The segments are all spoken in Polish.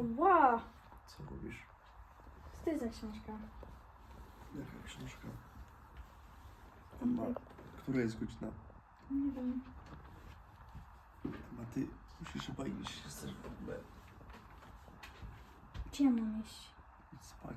Co robisz? Co to jest za książka? Jaka książka? Emma, która jest godzina? Nie wiem. Emma, ty musisz chyba iść. Chcesz w ogóle Gdzie ja mam iść? idź spać.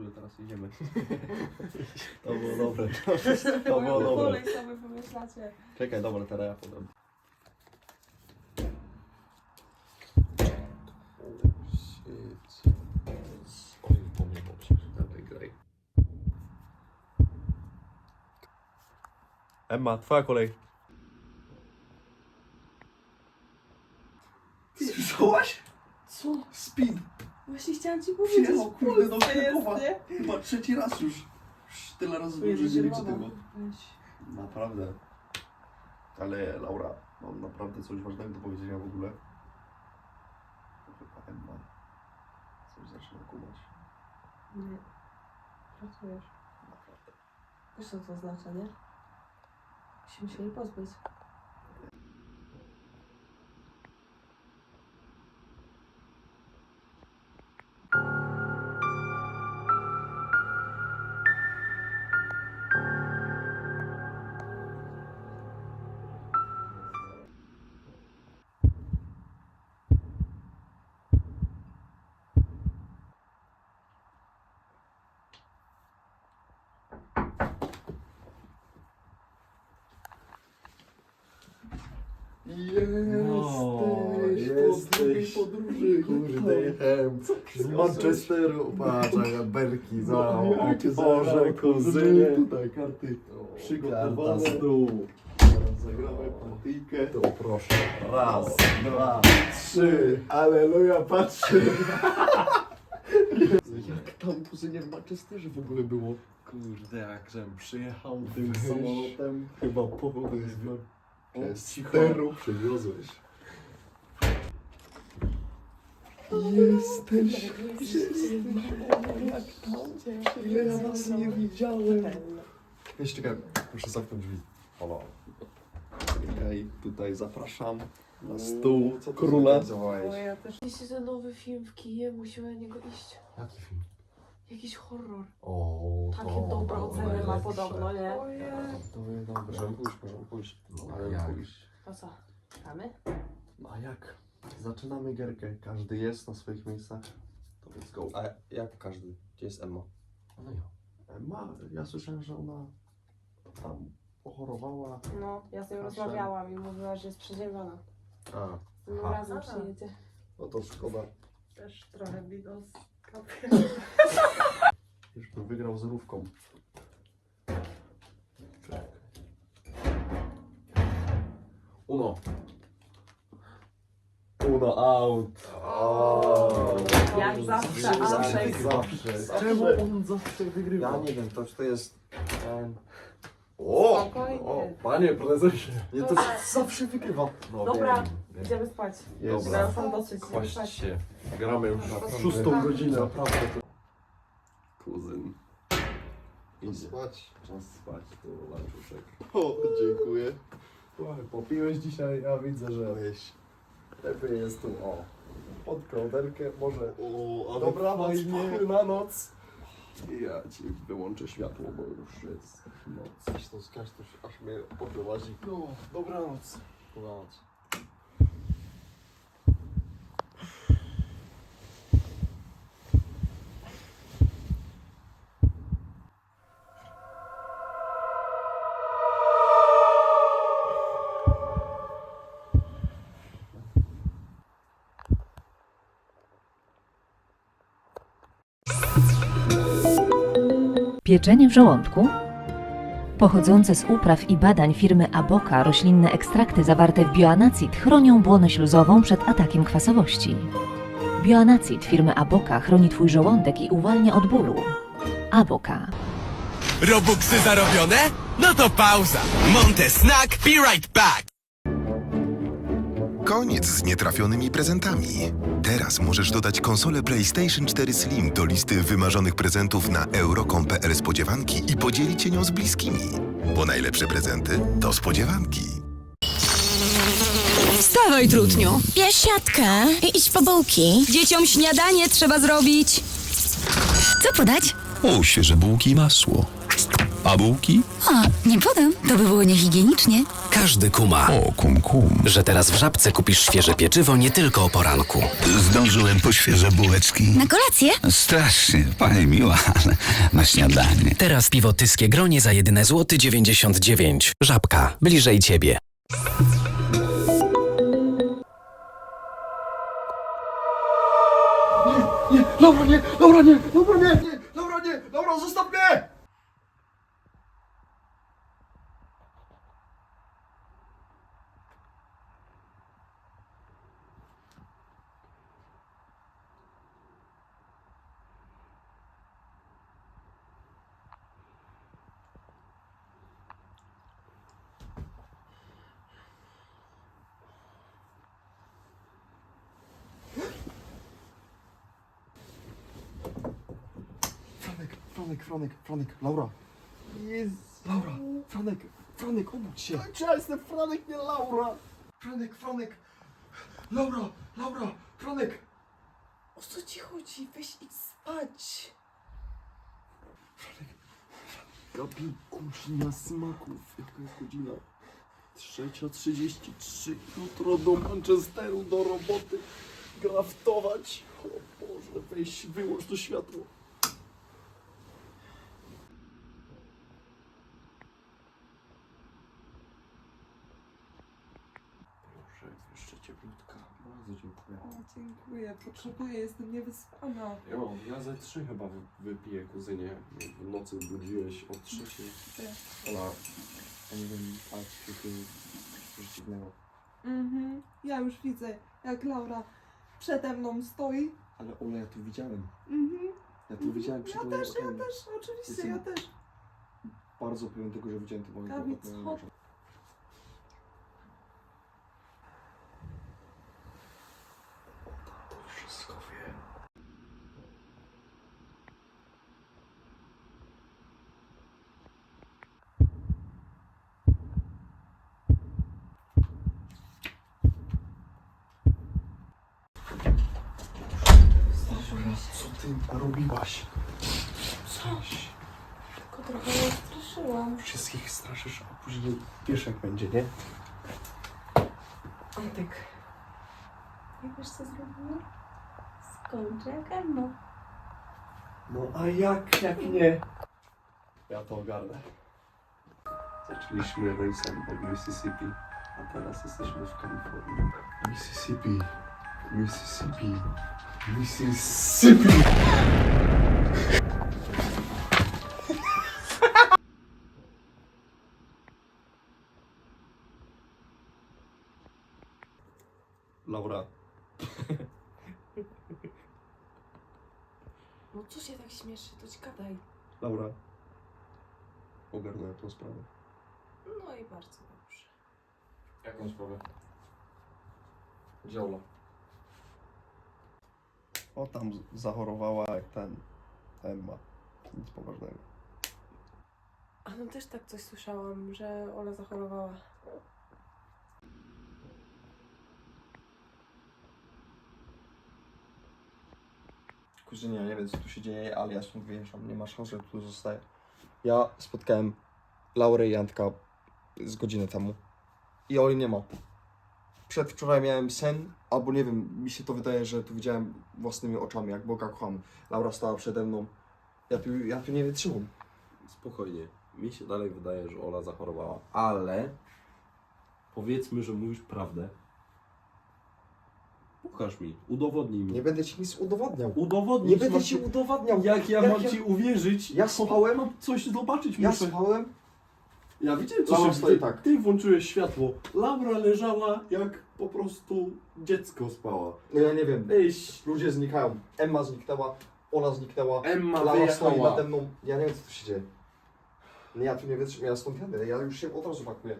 Ogóle teraz jedziemy? To było dobre. To było dobre. Kolej sobie wymyślacie. Czekaj, dobra, teraz ja podam. Shit. Oj. Dawaj, graj. Emma, twoja kolej. Ty słyszałaś? Co? Speed. Właśnie chciałam ci powiedzieć, w kurde, do Polsce jest, Krakowa. nie? Chyba trzeci raz już. Już tyle razy Jezu, liczę zielona. tego. Weź. Naprawdę. Ale Laura, mam naprawdę coś ważnego do powiedzenia w ogóle. To Chyba Emma coś zaczyna kumać. Nie. Pracujesz. Naprawdę. Wiesz co to oznacza, nie? Musimy się jej pozbyć. Jesteś po drugiej jesteś. podróży. Kurde, jechałem z Manchesteru. Patrz, jak belki za Jakie Boże, zagrał, kuzynie. Tutaj karty Karta przygotowane. Teraz zagramy partyjkę. To proszę. Raz, dwa, trzy. Aleluja, patrzy. Jak tam kuzynie w Manchesterze w ogóle było? Kurde, jak żem przyjechał tym samolotem. Chyba połowę z Jest cicho. Manchesteru przywiozłeś. Jesteś. Jak tam? Ile ja was nie widziałem. Jeszcze czekaj, muszę zamknąć drzwi. Halo. Okej, tutaj zapraszam na Mm, stół co ty króla. zorganizowałeś? No ja też. Widzicie ten nowy film w kinie, musimy na niego iść. Jaki film? Jakiś horror. O, Takie to dobre było oceny ma najlepsze. podobno, nie? To jest dobre. Możemy pójść, możemy pójść. No, jak? pójść. To co? Gramy? A jak? Zaczynamy gierkę. Każdy jest na swoich miejscach. To let's go. A jak każdy? Gdzie jest Emma? No ja. Emma, ja słyszałem, że ona tam pochorowała. No, ja z nią Proszę. rozmawiałam i mówiła, że jest przeziębiona. A, Tym Aha. razem przyjedzie. no to szkoda. Też trochę bigos kapie. Już bym wygrał zerówką. Czekaj. Uno. Uno out. Jak zawsze, Andrzej. zawsze. Czemu on zawsze wygrywa? Ja nie wiem, to, to jest... ten- O! Spokojnie. o! Panie prezesie! Nie, to zawsze wygrywa. No, Dobra. wiem. Idziemy spać. Jest. Dobra. Ja sam dosyć. idziemy Kłaść spać. się. Gramy już Naprawdę. szóstą godzinę. Naprawdę. Kuzyn. Idzie. spać. Czas spać, to łańcuszek. O, dziękuję. Słuchaj, popiłeś dzisiaj, ja widzę, że Weź. lepiej jest tu, o. Pod kołderkę, może... O, ale Dobranoc, fajnie. na noc. Ja ci wyłączę światło, bo już jest noc. Coś to skaż, to się aż mnie poprowadzi. No, dobranoc. Dobranoc. Pieczenie w żołądku? Pochodzące z upraw i badań firmy Aboka roślinne ekstrakty zawarte w bioanacid chronią błonę śluzową przed atakiem kwasowości. Bioanacid firmy Aboka chroni Twój żołądek i uwalnia od bólu. Aboka. Robuxy zarobione? No to pauza. Monte Snack, be right back. Koniec z nietrafionymi prezentami. Teraz możesz dodać konsolę PlayStation 4 Slim do listy wymarzonych prezentów na euro.com.pl spodziewanki i podzielić się nią z bliskimi. Bo najlepsze prezenty to spodziewanki. Wstawaj, trutniu! Bierz siatkę i idź po bułki. Dzieciom śniadanie trzeba zrobić. Co podać? O, świeże bułki i masło. A bułki? A, nie podam. To by było niehigienicznie. Każdy kuma, O, kum kum. że teraz w Żabce kupisz świeże pieczywo nie tylko o poranku. Zdążyłem po świeże bułeczki. Na kolację? Strasznie, pani miła, ale na śniadanie. Teraz piwo Tyskie Gronie za jedyne złoty 99. Żabka, bliżej ciebie. Nie, Laura, nie, Laura, nie, Laura, nie, nie, Laura, nie, Laura, zostaw mnie! Franek, Franek, Franek, Franek, Laura. Jest. Laura, Franek, Franek, obudź się. Ja jestem Franek, nie Laura. Franek, Franek. Laura, Laura, Franek. O co ci chodzi? Weź idź spać. Gabi, godzina smaków. Jaka jest godzina? Trzecia trzydzieści trzy. Jutro do Manchesteru, do roboty. Graftować. O Boże, weź, wyłącz to światło. Proszę, jeszcze cieplutka. Bardzo dziękuję. O, dziękuję. Potrzebuję, jestem niewyspana. Jo, ja ze trzy chyba wy- wypiję, kuzynie. W nocy budziłeś o trzeciej. Ola, ja nie wiem, patrz, coś dziwnego. Mhm. Ja już widzę, jak Laura przede mną stoi. Ale Ola, ja to widziałem. Mhm. Ja to widziałem przed Ja moimi też, ja oczami. też, oczywiście, Jestem- ja też. Bardzo pewien tego, że widziałem to moim Gabi, co? To wszystko wie. Laura, co ty robiłaś? Coś. Tylko trochę je straszyłam. Wszystkich straszysz, a później wiesz jak będzie, nie? Antyk. I wiesz co zrobiłam? Skończę jak Emma. No a jak, jak nie? Ja to ogarnę. Zaczęliśmy rejsem od Mississippi, a teraz jesteśmy w Kalifornii. Mississippi, Mississippi, Mississippi! Laura, No co się tak śmieszy? To ci gadaj. Laura, ogarnę tą sprawę. No i bardzo dobrze. Jaką sprawę? Ola? O, tam zachorowała jak ten, Emma. Nic poważnego. A no też tak coś słyszałam, że Ola zachorowała. Kuzynie, ja nie wiem co tu się dzieje, ale ja stąd wyjeżdżam. Nie ma szans, że tu zostaję. Ja spotkałem Laurę i Jantka z godzinę temu. I Oli nie ma. Przedwczoraj miałem sen, albo nie wiem, mi się to wydaje, że tu widziałem własnymi oczami, jak Boga kocham. Laura stała przede mną. Ja tu, ja tu nie wytrzymam. Spokojnie. Mi się dalej wydaje, że Ola zachorowała, ale powiedzmy, że mówisz prawdę. Pokaż mi, udowodnij mi. Nie będę ci nic udowodniał. Udowodnij Nie będę ci udowodniał. Jak ja Jak mam ja- ci uwierzyć? Ja spałem, Mam coś zobaczyć ja muszę. spałem. Ja widziałem, co Laura się stoi ty, tak. ty włączyłeś światło. Laura leżała jak po prostu dziecko spała. No ja nie wiem. Ejś, Ludzie znikają. Emma zniknęła, ona zniknęła. Emma Laura stoi wyjechała. nade mną. Ja nie wiem co tu się dzieje. Nie, ja tu nie wytrzymam, ja stąd jadę. Ja już się od razu pakuję.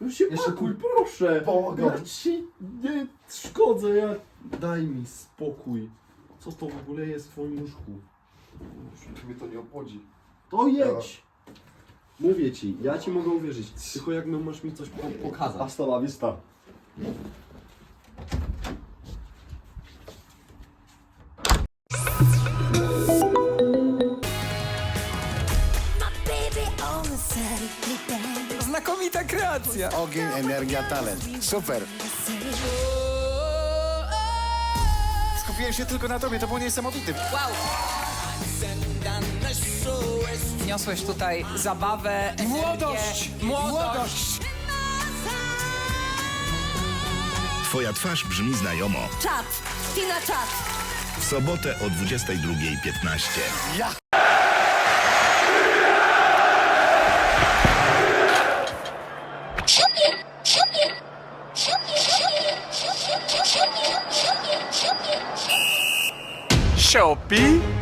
No się Jeszcze pakuj, proszę. Pomogę. Ja ci nie szkodzę, ja... Daj mi spokój. Co to w ogóle jest w twoim łóżku? Mnie to nie obchodzi. To jedź! Mówię ci, ja ci mogę uwierzyć, tylko jak no masz mi coś po pokazać. Hasta la vista. Znakomita kreacja! Ogień, energia, talent. Super. Skupiłem się tylko na tobie, to było niesamowite. Niosłeś tutaj zabawę, młodość! Młodość! Twoja twarz brzmi znajomo. Czad! Tina czad! W sobotę o 22.15. Shopee?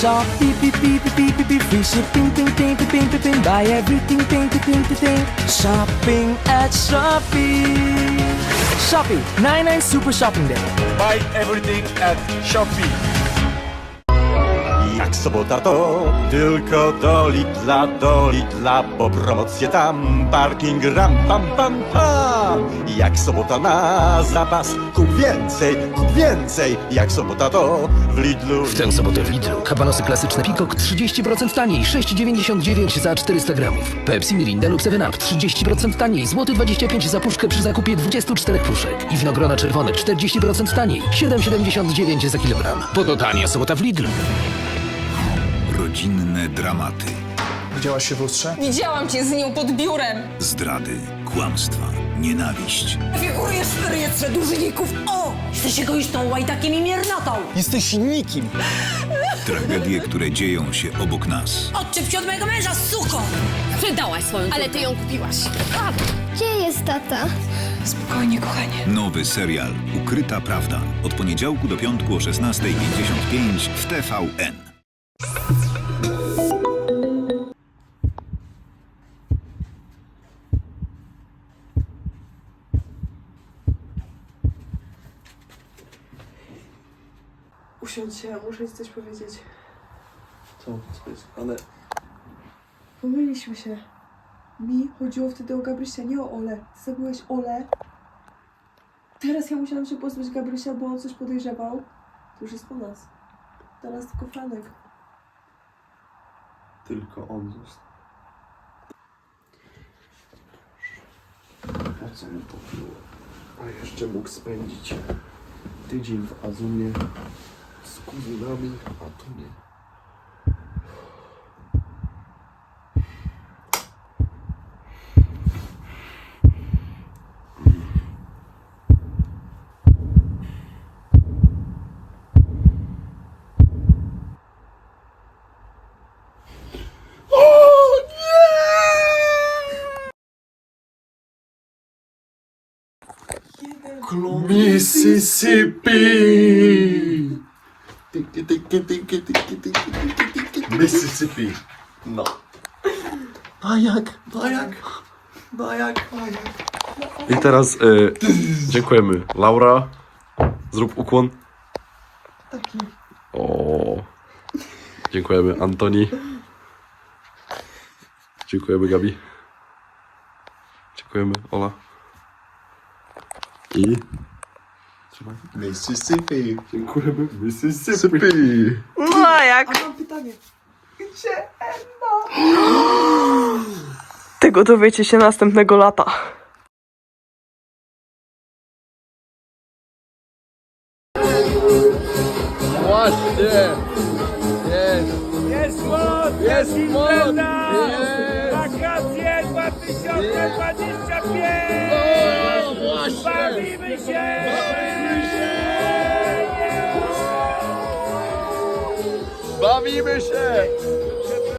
Shop, beep beep beep beep beep beep, free shipping, ping ping ping ping ping ping, buy everything, ping ping ping ping ping. Shopping at Shopee. Shopee, 99 Super Shopping Day. Buy everything at Shopee. Jak sobota to tylko do Lidla, po promocje tam, parking ram pam pam pam. Jak sobota na zapas, kup więcej, kup więcej, jak sobota to w Lidlu. W tę sobotę w Lidlu kabanosy klasyczne Pikok 30% taniej, 6,99 za 400 gramów. Pepsi, Mirinda lub 7up 30% taniej, złoty 25 za puszkę przy zakupie 24 puszek. I winogrona czerwone 40% taniej, 7,79 za kilogram. Po to tania sobota w Lidlu. Rodzinne dramaty, Widziałaś się w lustrze? Widziałam cię z nią pod biurem. zdrady, kłamstwa, nienawiść. Figurujesz w rejestrze dłużników. O! Jesteś egoistą, łajtakiem i miernotą. Jesteś nikim. Tragedie, które dzieją się obok nas. Odczep się od mojego męża, suko! Sprzedałaś swoją Ale ty ją kupiłaś. Gdzie jest tata? Spokojnie, kochanie. Nowy serial Ukryta Prawda. Od poniedziałku do piątku o 16.55 w TVN. Muszę ci coś powiedzieć. Co, co jest? Ale Pomyliliśmy się. Mi chodziło wtedy o Gabrysia, nie o Ole. Ty zabiłeś Ole. Teraz ja musiałam się pozbyć Gabrysia, bo on coś podejrzewał. To już jest po nas. Teraz tylko Franek. tylko on został. Po co mu to było? A jeszcze mógł spędzić tydzień w Azumie z kuzynami, a tu nie. Mississippi! Mississippi. No. Bajak, bajak, bajak, bajak. I teraz y, dziękujemy. Laura, zrób ukłon. Taki. O. Dziękujemy Antoni. Dziękujemy Dziękujemy Ola. I Trzymaj. Mississippi. Dziękujemy Mississippi. No jak? A mam pytanie. Gdzie Emma? Tego dowiecie się następnego lata.